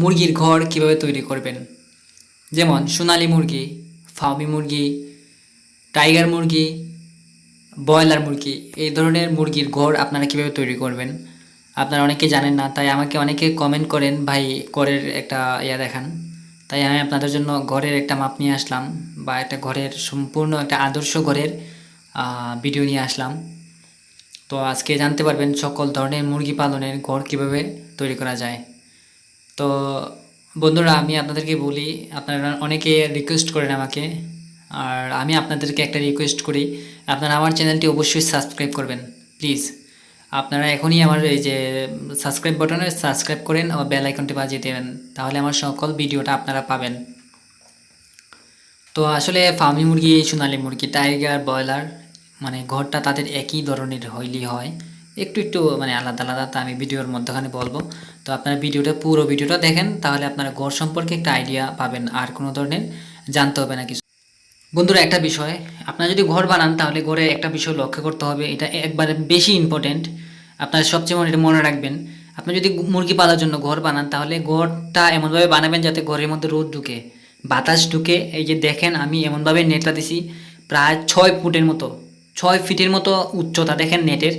মুরগির ঘর কীভাবে তৈরি করবেন? যেমন সোনালি মুরগি ফার্মি মুরগি, টাইগার মুরগি, ব্রয়লার মুরগি, এই ধরনের মুরগির ঘর আপনারা কীভাবে তৈরি করবেন? আপনারা অনেকে জানেন না, তাই আমাকে অনেকে কমেন্ট করেন, ভাই, ঘরের একটা ইয়া দেখান। তাই আমি আপনাদের জন্য ঘরের একটা মাপ নিয়ে আসলাম বা একটা ঘরের সম্পূর্ণ একটা আদর্শ ঘরের ভিডিও নিয়ে আসলাম। তো আজকে জানতে পারবেন সকল ধরনের মুরগি পালনের ঘর কীভাবে তৈরি করা যায়। তো বন্ধুরা, আমি আপনাদেরকে বলি, আপনারা অনেকে রিকোয়েস্ট করেন আমাকে, আর আমি আপনাদেরকে একটা রিকোয়েস্ট করি। আপনারা আমার চ্যানেলটি অবশ্যই সাবস্ক্রাইব করবেন প্লিজ আপনারা এখনই আমার এই যে সাবস্ক্রাইব বাটনে সাবস্ক্রাইব করেন ও বেল আইকনটি বাজিয়ে দেবেন, তাহলে আমার সকল ভিডিওটা আপনারা পাবেন। তো আসলে ফার্মি মুরগি, সোনালি মুরগি টাইগার ব্রয়লার মানে ঘরটা তাদের একই ধরনের হইলেই হয়। একটু একটু মানে আলাদা আলাদা তা আমি ভিডিওর মধ্যখানে বলব। তো আপনারা ভিডিওটা, পুরো ভিডিওটা দেখেন, তাহলে আপনারা ঘর সম্পর্কে একটা আইডিয়া পাবেন আর কোনো ধরনের জানতে হবে না কিছু। বন্ধুরা, একটা বিষয়, আপনারা যদি ঘর বানান, তাহলে ঘরে একটা বিষয় লক্ষ্য করতে হবে, এটা একবারে বেশি ইম্পর্টেন্ট আপনারা সবচেয়ে মনে মনে রাখবেন। আপনি যদি মুরগি পালার জন্য ঘর বানান, তাহলে ঘরটা এমনভাবে বানাবেন যাতে ঘরের মধ্যে রোদ ঢুকে। বাতাস ঢুকে, এই যে দেখেন, আমি এমনভাবে নেটটা দিছি, প্রায় ছয় ফুটের মতো, ছয় ফিটের মতো উচ্চতা, দেখেন নেটের।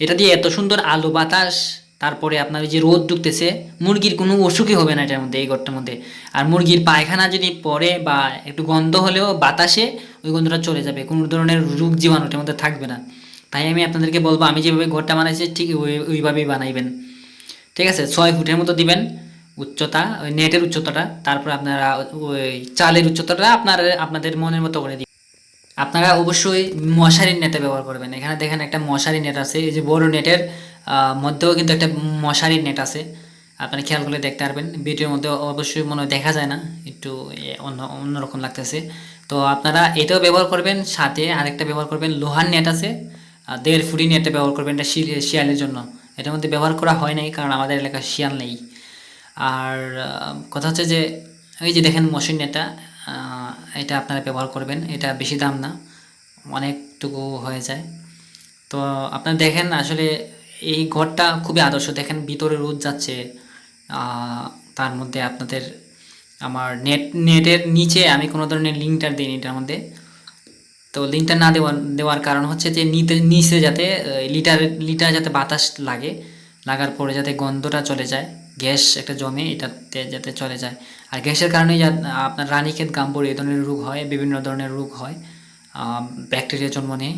এটা দিয়ে এত সুন্দর আলো বাতাস, তারপরে আপনার যে রোদ ঢুকতেছে, মুরগির কোনো অসুখই হবে না এটার মধ্যে, এই ঘরটার মধ্যে। আর মুরগির পায়খানা যদি পরে বা একটু গন্ধ হলেও বাতাসে, ওই গন্ধটা চলে যাবে, কোনো ধরনের রোগ জীবাণু ওটার মধ্যে থাকবে না। তাই আমি আপনাদেরকে বলব, আমি যেভাবে ঘরটা বানাইছি, ঠিক ওই ওইভাবেই বানাইবেন। ঠিক আছে? ছয় ফুটের মতো দিবেন উচ্চতা, ওই নেটের উচ্চতাটা, তারপর আপনারা ওই চালের উচ্চতাটা আপনার আপনাদের মনের মতো করে দিবেন। আপনারা অবশ্যই মশারির নেটে ব্যবহার করবেন। এখানে দেখেন একটা মশারি নেট আছে, এই যে বড় নেটের মধ্যেও কিন্তু একটা মশারির নেট আছে। আপনারা খেয়াল করলে দেখতে পারবেন। ভিডিওর মধ্যে অবশ্যই মনে দেখা যায় না, একটু অন্য, অন্যরকম লাগতেছে। তো আপনারা এটাও ব্যবহার করবেন, সাথে আরেকটা ব্যবহার করবেন, লোহার নেট আছে। দেড় ফুটি নেটে ব্যবহার করবেন এটা শিয়ালের জন্য। এটার মধ্যে ব্যবহার করা হয় নাই, কারণ আমাদের এলাকায় শিয়াল নেই। আর কথা হচ্ছে যে, এই যে দেখেন মশিন নেটটা এটা আপনারা ব্যবহার করবেন, এটা বেশি দাম না, অনেকটুকু হয়ে যায়। তো আপনারা দেখেন আসলে এই ঘরটা খুবই আদর্শ, দেখেন ভিতরে রোদ যাচ্ছে তার মধ্যে আপনাদের আমার নেট নেটের নিচে আমি কোনো ধরনের লিঙ্কটা দিইনি এটার মধ্যে। তো লিঙ্কটা না দেওয়ার দেওয়ার কারণ হচ্ছে যে নিতে, নিচে যাতে লিটার লিটার যাতে বাতাস লাগে, লাগার পরে যাতে গন্ধটা চলে যায়। গ্যাস একটা জমে, এটাতে যাতে চলে যায়। আর গ্যাসের কারণেই আপনার রানীক্ষেত, গাম্বুর এই ধরনের রোগ হয়, বিভিন্ন ধরনের রোগ হয় ব্যাকটেরিয়া জন্ম নেয়।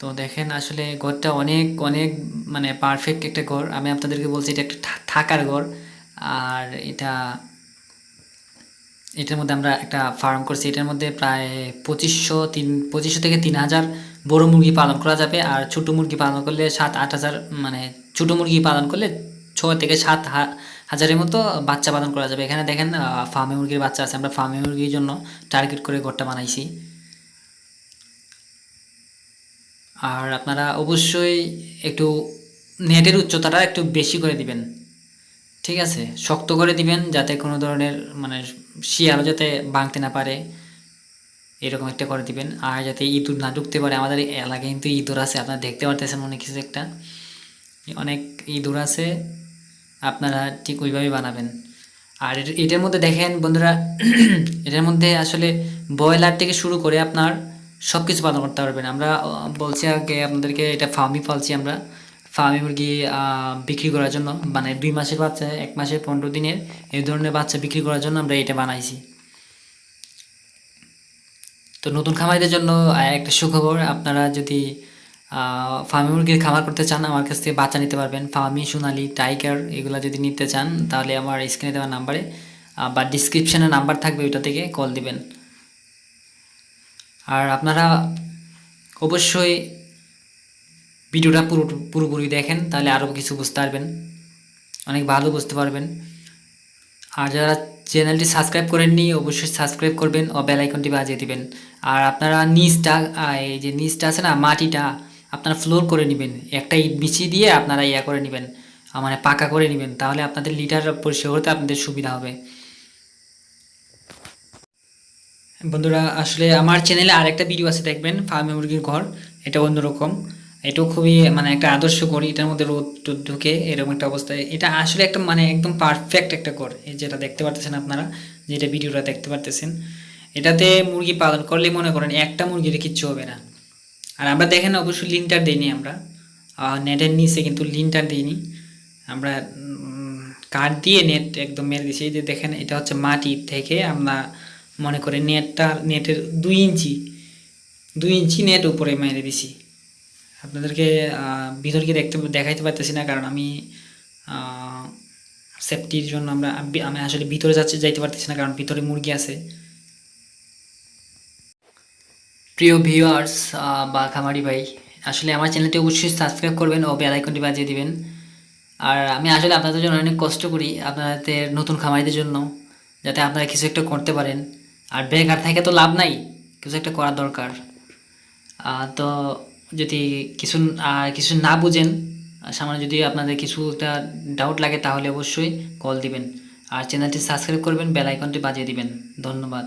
তো দেখেন আসলে ঘরটা অনেক অনেক মানে পারফেক্ট একটা ঘর। আমি আপনাদেরকে বলছি এটা একটা থাকার ঘর। আর এটা, এটার মধ্যে আমরা একটা ফার্ম করছি। এটার মধ্যে প্রায় পঁচিশশো তিন, পঁচিশশো থেকে তিন হাজার বড় মুরগি পালন করা যাবে। আর ছোটো মুরগি পালন করলে সাত, আট হাজার মানে ছোটো মুরগি পালন করলে ছ থেকে সাত হাজারের মতো বাচ্চা পালন করা যাবে। এখানে দেখেন ফার্মে মুরগির বাচ্চা আছে। আমরা ফার্মে মুরগির জন্য টার্গেট করে ঘরটা বানাইছি। আর আপনারা অবশ্যই একটু নেটের উচ্চতাটা একটু বেশি করে দিবেন। ঠিক আছে? শক্ত করে দিবেন যাতে কোনো ধরনের মানে শিয়ালও যাতে ভাঙতে না পারে। এরকম একটা করে দিবেন। আর যাতে ইঁদুর না ঢুকতে পারে। আমাদের এলাকায় কিন্তু ইঁদুর আছে। আপনারা দেখতে পারতেছেন অনেক কিছু একটা। অনেক ইঁদুর আছে। আপনারা ঠিক ওইভাবেই বানাবেন। আর এটার মধ্যে দেখেন বন্ধুরা, এটার মধ্যে আসলে ব্রয়লার থেকে শুরু করে আপনার সব কিছু পালন করতে পারবেন। আমরা বলছি আগে আপনাদেরকে এটা ফার্মই পালছি আমরা। ফার্মি মুরগি বিক্রি করার জন্য মানে দুই মাসের বাচ্চা, এক মাসের পনেরো দিনের। এই ধরনের বাচ্চা বিক্রি করার জন্য আমরা এটা বানাইছি। তো নতুন খামারিদের জন্য একটা সুখবর, আপনারা যদি ফার্মি মুরগির খামার করতে চান, আমার কাছ থেকে বাচ্চা নিতে পারবেন। ফার্মি সোনালি, টাইগার এগুলো যদি নিতে চান, তাহলে আমার স্ক্রিনে দেওয়া নাম্বারে বা ডিসক্রিপশনে নাম্বার থাকবে ওইটা থেকে কল দিবেন। আর আপনারা অবশ্যই ভিডিওটা পুরো, পুরোপুরি দেখেন, তাহলে আরও কিছু বুঝতে পারবেন। অনেক ভালো বুঝতে পারবেন। আর যারা চ্যানেলটি সাবস্ক্রাইব করেননি, অবশ্যই সাবস্ক্রাইব করবেন ও বেল আইকনটি বাজিয়ে দিবেন। আর আপনারা নিচটা এই যে নিচটা আছে না, মাটিটা আপনারা ফ্লোর করে নেবেন। একটা ইট বিছিয়ে দিয়ে আপনারা ইয়া করে নেবেন। মানে পাকা করে নেবেন। তাহলে আপনাদের লিটার পরিষ্কার করতে আপনাদের সুবিধা হবে। বন্ধুরা, আসলে আমার চ্যানেলে আরেকটা ভিডিও আছে, দেখবেন, ফার্মে মুরগির ঘর। এটা অন্যরকম। এটাও খুবই মানে একটা আদর্শ করি এটার মধ্যে রোদ টোদ ঢুকে, এরকম একটা অবস্থায়। এটা আসলে একটা মানে একদম পারফেক্ট একটা ঘর। এই যেটা দেখতে পারতেছেন আপনারা, যেটা ভিডিওটা দেখতে পারতেছেন। এটাতে মুরগি পালন করলে মনে করেন একটা মুরগির কিচ্ছু হবে না। আর আমরা দেখেন অবশ্যই লিনটার দিইনি আমরা। নেটের নিচে কিন্তু লিনটার দিইনি। আমরা কাঠ দিয়ে নেট একদম মেরে দিয়েছি। যে দেখেন এটা হচ্ছে মাটি থেকে আমরা মনে করে নেটটা নেটের দুই ইঞ্চি দুই ইঞ্চি নেট উপরে মেরে দিছি আপনাদেরকে আহ, ভিতর গিয়ে দেখতে দেখাইতে পারতেছি না কারণ আমি সেফটির জন্য আমরা আমি- আমি আসলে ভিতরে যাচ্ছে যাইতে পারতেছি না কারণ ভিতরে মুরগি আছে। প্রিয় ভিউয়ার্স বা খামারি ভাই, আসলে আমার চ্যানেলটি অবশ্যই সাবস্ক্রাইব করবেন ও বেল আইকনটি বাজিয়ে দিবেন। আর আমি আসলে আপনাদের জন্য অনেক কষ্ট করি আপনাদের নতুন খামারিদের জন্য, যাতে আপনারা কিছু একটা করতে পারেন। আর বেকার থেকে তো লাভ নাই, কিছু একটা করা দরকার। তো যদি কিছু কিছু না বুঝেন সামনে যদি আপনাদের কিছু একটা ডাউট লাগে, তাহলে অবশ্যই কল দিবেন। আর চ্যানেলটি সাবস্ক্রাইব করবেন বেল আইকনটি বাজিয়ে দিবেন। ধন্যবাদ।